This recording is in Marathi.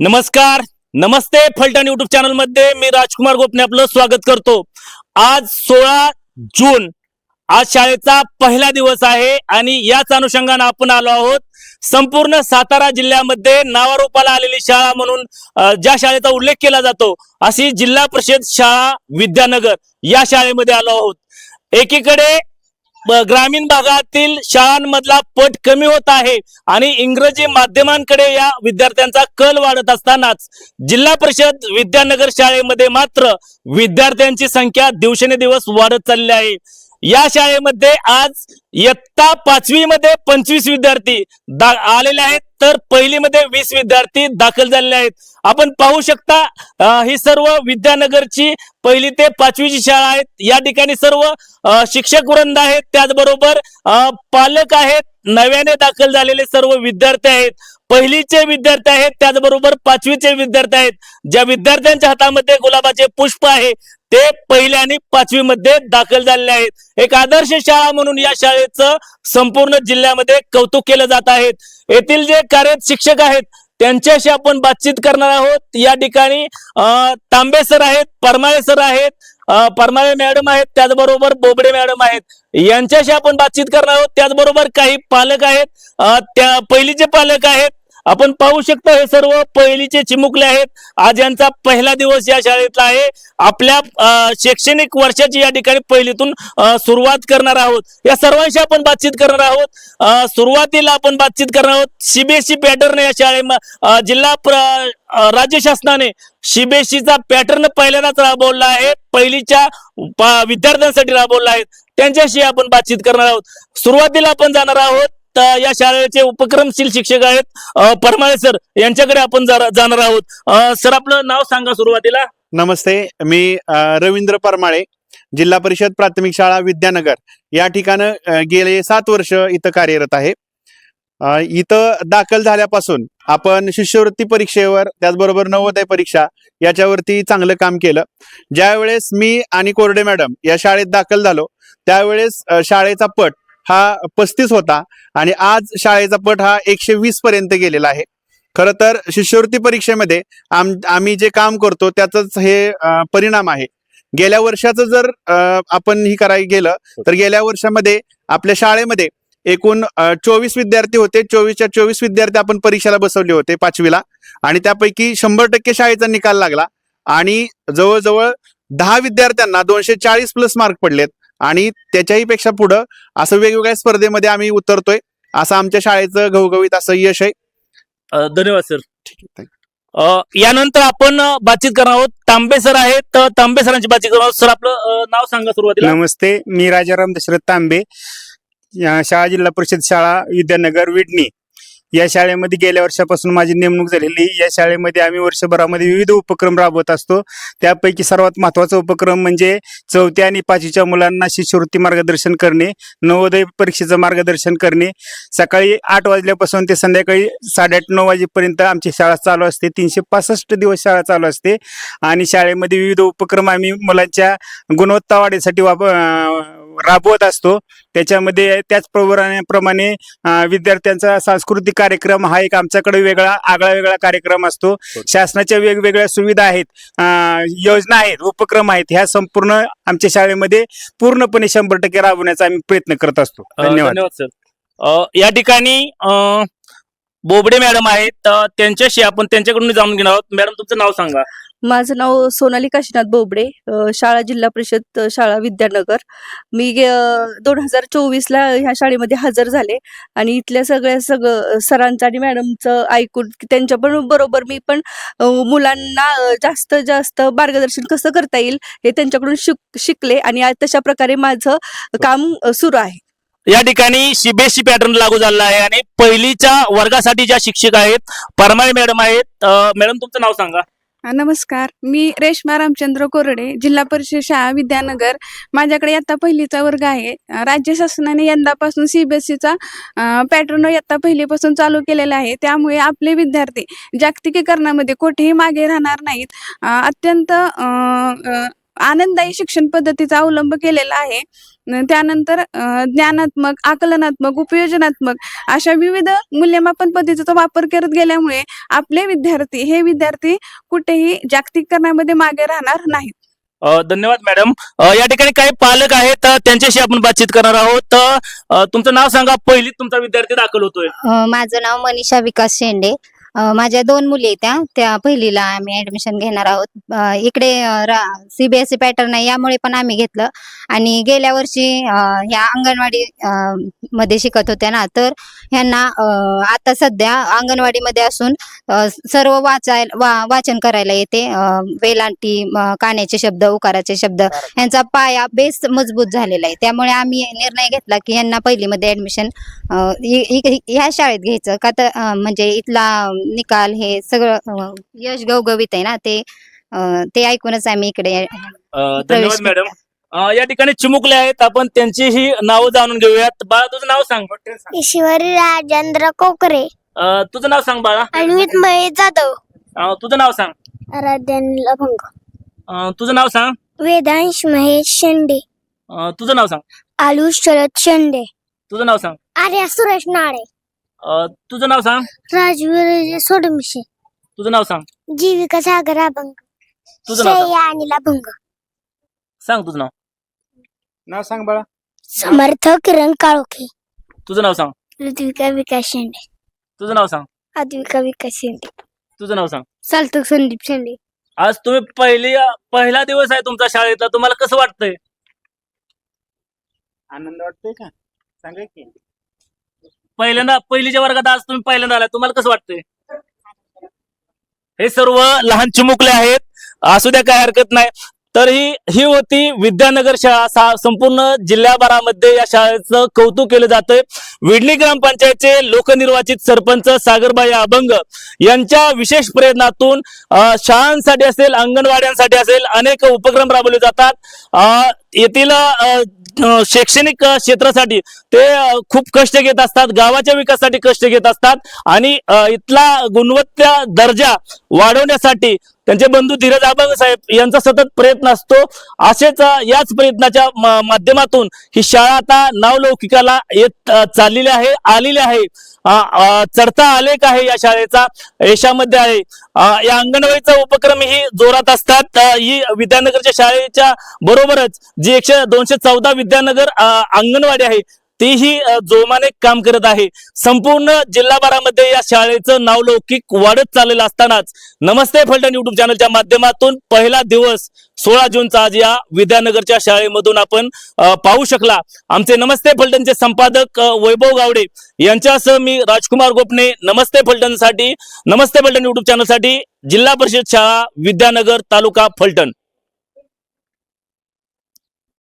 नमस्कार नमस्ते फलटण युट्यूब चॅनलमध्ये मी राजकुमार गोपने आपलं स्वागत करतो. आज सोळा जून आज शाळेचा पहिला दिवस आहे आणि याच अनुषंगाने आपण आलो आहोत. संपूर्ण सातारा जिल्ह्यामध्ये नावारूपाला आलेली शाळा म्हणून ज्या शाळेचा उल्लेख केला जातो अशी जिल्हा परिषद शाळा विद्यानगर या शाळेमध्ये आलो आहोत. एकीकडे ग्रामीण भागातील शाळांमधला पट कमी होत आहे आणि इंग्रजी माध्यमांकडे या विद्यार्थ्यांचा कल वाढत असतानाच जिल्हा परिषद विद्यानगर शाळेमध्ये मात्र विद्यार्थ्यांची संख्या दिवसेंदिवस वाढत चालली आहे. या शाळेमध्ये आज इयत्ता पाचवी मध्ये पंचवीस विद्यार्थी आलेले आहेत. तर पहिलीमध्ये वीस विद्यार्थी दाखल झालेले आहेत. आपण पाहू शकता ही सर्व विद्यानगरची पहिली ते पाचवीची शाळा आहेत. या ठिकाणी सर्व शिक्षक वृंद आहेत. त्याचबरोबर अं, पालक आहेत. नव्याने दाखल झालेले सर्व विद्यार्थी आहेत. पहिलीचे विद्यार्थी आहेत त्याचबरोबर पाचवीचे विद्यार्थी आहेत. ज्या विद्यार्थ्यांच्या हातामध्ये गुलाबाचे पुष्प आहे ते पहिल्या आणि पाचवी मध्ये दाखल झालेले आहेत. एक आदर्श शाळा म्हणून या शाळेचं संपूर्ण जिल्ह्यामध्ये कौतुक केलं जात आहेत येथील जे कार्यरत शिक्षक आहेत त्यांच्याशी आपण बातचीत करणार आहोत. या ठिकाणी तांबे सर आहेत परमाळे सर आहेत परमाळे मॅडम आहेत त्याचबरोबर बोबडे मॅडम आहेत. यांच्याशी आपण बातचीत करणार आहोत. त्याचबरोबर काही पालक आहेत त्या पहिलीचे पालक आहेत आपण पाहू शकता हे सर्व पहिलीचे चिमुकले आहेत. आज यांचा पहिला दिवस या शाळेतला आहे. आपल्या शैक्षणिक वर्षाची या ठिकाणी पहिलीतून सुरुवात करणार आहोत. या सर्वांशी आपण बातचीत करणार आहोत. सुरुवातीला आपण बातचीत करणार आहोत सीबीएसई पॅटर्न या शाळे जिल्हा प्र- राज्य शासनाने सीबीएसईचा पॅटर्न पहिल्यांदाच राबवला आहे. पहिलीच्या विद्यार्थ्यांसाठी राबवला आहे. त्यांच्याशी आपण बातचीत करणार आहोत. सुरुवातीला आपण जाणार आहोत. या शाळेचे उपक्रमशील शिक्षक आहेत परमाळे सर. यांच्याकडे आपण जाणार आहोत. सर आपलं नाव सांगा सुरुवातीला. नमस्ते मी रवींद्र परमाळे जिल्हा परिषद प्राथमिक शाळा विद्यानगर. या ठिकाणं गेले सात वर्ष इथं कार्यरत आहे. इथं दाखल झाल्यापासून आपण शिष्यवृत्ती परीक्षेवर त्याचबरोबर नवोदय परीक्षा याच्यावरती चांगलं काम केलं. ज्यावेळेस मी आणि कोरडे मॅडम या शाळेत दाखल झालो त्यावेळेस शाळेचा पट हा पस्तीस होता आणि आज शाळेचा पट हा एकशे वीस पर्यंत गेलेला आहे. खरं तर शिष्यवृत्ती परीक्षेमध्ये आम आम्ही जे काम करतो त्याचाच हे परिणाम आहे. गेल्या वर्षाचं जर आपण ही करायला गेलं तर गेल्या वर्षामध्ये आपल्या शाळेमध्ये एकूण चोवीस विद्यार्थी होते. चोवीसच्या चोवीस विद्यार्थी आपण परीक्षेला बसवले होते पाचवीला. आणि त्यापैकी शंभर टक्के शाळेचा निकाल लागला. आणि जवळजवळ दहा विद्यार्थ्यांना दोनशे चाळीस प्लस मार्क पडलेत. आणि त्याच्याही पेक्षा पुढं असं वेगवेगळ्या स्पर्धेमध्ये आम्ही उतरतोय. असं आमच्या शाळेचं घवघवीत असं यश आहे. अं, धन्यवाद सर. ठीक आहे अं, यानंतर आपण बातचीत करणार आहोत. तांबे सर आहेत. तर तांबे सरांची बातचीत करणार आहोत. सर आपलं नाव सांगा सुरुवातीला. नमस्ते. मी राजाराम दशरथ तांबे शाळा जिल्हा परिषद शाळा विद्यानगर विडणी. या शाळेमध्ये गेल्या वर्षापासून माझी नेमणूक झालेली. या शाळेमध्ये आम्ही वर्षभरामध्ये विविध उपक्रम राबवत असतो. त्यापैकी सर्वात महत्त्वाचा उपक्रम म्हणजे चौथ्या आणि पाचवीच्या मुलांना शिष्यवृत्ती मार्गदर्शन करणे नवोदय परीक्षेचं मार्गदर्शन करणे. सकाळी आठ वाजल्यापासून ते संध्याकाळी साडेआठ नऊ वाजेपर्यंत आमची शाळा चालू असते. तीनशे पासष्ट दिवस शाळा चालू असते. आणि शाळेमध्ये विविध उपक्रम आम्ही मुलांच्या गुणवत्ता वाढीसाठी वाप राबवत असतो. त्याच्यामध्ये त्याचप्रमाणे प्रमाणे विद्यार्थ्यांचा सांस्कृतिक कार्यक्रम हा एक आमच्याकडे वेगळा आगळा वेगळा कार्यक्रम असतो. शासनाच्या वेगवेगळ्या सुविधा आहेत योजना आहेत उपक्रम आहेत ह्या संपूर्ण आमच्या शाळेमध्ये पूर्णपणे शंभर टक्के राबवण्याचा आम्ही प्रयत्न करत असतो. धन्यवाद. सर. या ठिकाणी बोबडे मॅडम आहेत त्यांच्याशी आपण त्यांच्याकडून जाणून घेणार आहोत. मॅडम तुमचं नाव सांगा. माझं नाव सोनाली काशीनाथ बोबडे शाळा जिल्हा परिषद शाळा विद्यानगर. मी दोन हजार चोवीसला ह्या शाळेमध्ये हजर झाले आणि इथल्या सगळ्या सगळं सरांचं आणि मॅडमचं ऐकून त्यांच्या पण बरोबर मी पण मुलांना जास्त जास्त मार्गदर्शन कसं करता येईल हे त्यांच्याकडून शिक शिकले आणि तशा प्रकारे माझं काम सुरू आहे. या ठिकाणी सीबीएसई पॅटर्न लागू झाला आहे आणि पहिलीच्या वर्गासाठी ज्या शिक्षक आहेत परमाळे मॅडम आहेत. मॅडम तुमचं नाव सांगा. नमस्कार. मी रेश्मा रामचंद्र कोरडे जिल्हा परिषद शाळा विद्यानगर. माझ्याकडे आता पहिलीचा वर्ग आहे. राज्य शासनाने यंदापासून सीबीएसईचा पॅटर्न इयत्ता पहिलीपासून चालू केलेला आहे. त्यामुळे आपले विद्यार्थी जागतिकीकरणामध्ये कुठेही मागे राहणार नाहीत. अत्यंत आनंददायी शिक्षण पद्धतीचा अवलंब केलेला आहे. त्यानंतर ज्ञानात्मक आकलनात्मक उपयोजनात्मक अशा विविध मूल्यमापन पद्धतीचा वापर करत गेल्यामुळे आपले विद्यार्थी हे विद्यार्थी कुठेही जागतिकीकरणामध्ये मागे राहणार नाहीत. धन्यवाद मॅडम. या ठिकाणी काही पालक आहेत त्यांच्याशी आपण बातचीत करणार आहोत. तुमचं नाव सांगा. पहिलीत तुमचा विद्यार्थी दाखल होतोय. माझं नाव मनीषा विकास शेंडे. माझ्या दोन मुली आहेत त्या त्या पहिलीला आम्ही ऍडमिशन घेणार आहोत. इकडे सीबीएसई पॅटर्न आहे यामुळे पण आम्ही घेतलं. आणि गेल्या वर्षी ह्या अंगणवाडी मध्ये शिकत होत्या ना तर ह्यांना आता सध्या अंगणवाडीमध्ये असून सर्व वाचाय वा वाचन करायला येते. वेलांटी म, कान्याचे शब्द उकाराचे शब्द ह्यांचा पाया बेस मजबूत झालेला आहे. त्यामुळे आम्ही निर्णय घेतला की यांना पहिलीमध्ये ऍडमिशन ह्या शाळेत घ्यायचं. का तर म्हणजे इथला निकाल हे सगळं यश गवगवीत आहे ना ते ते ऐकूनच आम्ही इकडे धन्यवाद मॅडम. या ठिकाणी चिमुकले आहेत. आपण त्यांचीही नावं जाणून घेऊयात. बाळा तुझं नाव सांग. ईश्वरी राजेंद्र कोकरे. अ, तुझं नाव सांग बाळा. अन्वित महेश जाधव. अ, तुझं नाव सांग. आराध्यन लभंग. अ, तुझं नाव सांग. वेदांश महेश शेंडे. अ, तुझं नाव सांग. आलूष शरद शेंडे. तुझं नाव सांग. आर्या सुरेश नाळे अ, तुझं नाव सांग. राजवीर सोडमिशे तुझं नाव सांग. जीविका सागर अभंग. तुझं नाव सांग. श्रेया अनिल अभंग सांग तुझं नाव. नाव सांग बाळा. समर्थ किरण काळोखे. तुझं नाव सांग. ऋत्विका विकास शेंडे. तुझं नाव सांग. अद्विका विकास शेंडे. तुझं नाव सांग. साल्तक संदीप शेंडे. आज तुम्ही पहिली पहिला दिवस आहे तुमचा शाळेतला. तुम्हाला कसं वाटतंय? आनंद वाटतोय का? सांगा की. पहिल्यांदा पहिलीच्या वर्गात आज तुम्ही पहिल्यांदा आलाय तुम्हाला कसं वाटतंय? हे सर्व लहान चिमुकले आहेत. असू द्या काय हरकत नाही. तर ही ही होती विद्यानगर शाळा. संपूर्ण जिल्ह्याभरामध्ये या शाळेचं कौतुक केलं जातंय. विडली ग्रामपंचायतचे लोकनिर्वाचित सरपंच सागरबाई अभंग यांच्या विशेष प्रयत्नातून शाळांसाठी असेल अंगणवाड्यांसाठी असेल अनेक उपक्रम राबवले जातात. येथील शैक्षणिक क्षेत्रासाठी ते खूप कष्ट घेत असतात गावाच्या विकासासाठी कष्ट घेत असतात आणि इथला गुणवत्ता दर्जा वाढवण्यासाठी त्यांचे बंधू धीरज अभंग साहेब यांचा सतत प्रयत्न असतो. असेच याच प्रयत्नाच्या माध्यमातून ही शाळा आता नावलौकिकाला येत चाललेली आहे आलेली आहे. चढता आलेख आहे या शाळेचा यशामध्ये आहे. या अंगणवाडीचा उपक्रम ही जोरात असतात. ही विद्यानगरच्या शाळेच्या बरोबरच जी एकशे दोनशे चौदा विद्यानगर अंगणवाडी आहे तेही जोमाने काम करत आहे. संपूर्ण जिल्हाभरामध्ये या शाळेचं नावलौकिक वाढत चाललेलं असतानाच नमस्ते फलटण युट्यूब चॅनलच्या माध्यमातून पहिला दिवस सोळा जूनचा आज या विद्यानगरच्या शाळेमधून आपण पाहू शकला. आमचे नमस्ते फलटणचे संपादक वैभव गावडे यांच्यासह मी राजकुमार गोपने नमस्ते फलटणसाठी नमस्ते फलटण युट्यूब चॅनलसाठी जिल्हा परिषद शाळा विद्यानगर तालुका फलटण.